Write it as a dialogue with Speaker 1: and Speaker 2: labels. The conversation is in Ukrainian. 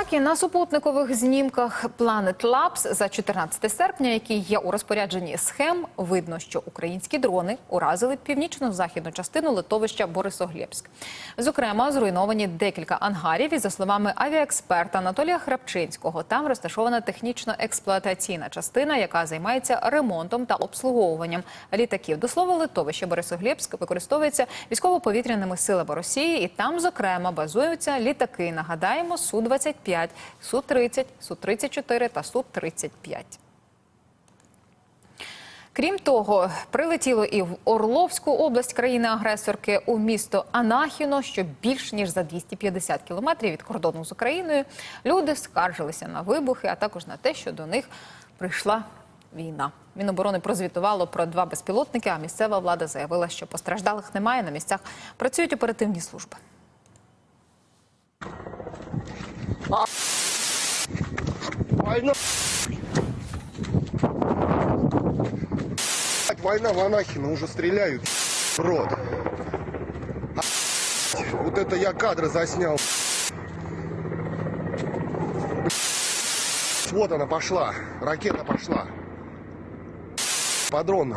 Speaker 1: Так на супутникових знімках Planet Labs за 14 серпня, які є у розпорядженні схем, видно, що українські дрони уразили північно-західну частину литовища Борисоглєбськ. Зокрема, зруйновані декілька ангарів. І за словами авіаексперта Анатолія Храпчинського, там розташована технічно-експлуатаційна частина, яка займається ремонтом та обслуговуванням літаків. До слова, литовище Борисоглєбськ використовується військово-повітряними силами Росії, і там, зокрема, базуються літаки. Нагадаємо, су 25 су 30 су 34 та су 35 Крім того, прилетіло і в Орловську область країни-агресорки у місто Анахіно, що більш ніж за 250 кілометрів від кордону з Україною. Люди скаржилися на вибухи, а також на те, що до них прийшла війна. Міноборони прозвітувало про два безпілотники, а місцева влада заявила, що постраждалих немає. На місцях працюють оперативні служби.
Speaker 2: Война. Война в Анахино уже стреляют. Рот. Вот это я кадры заснял. Вот она пошла. Ракета пошла. Подрон.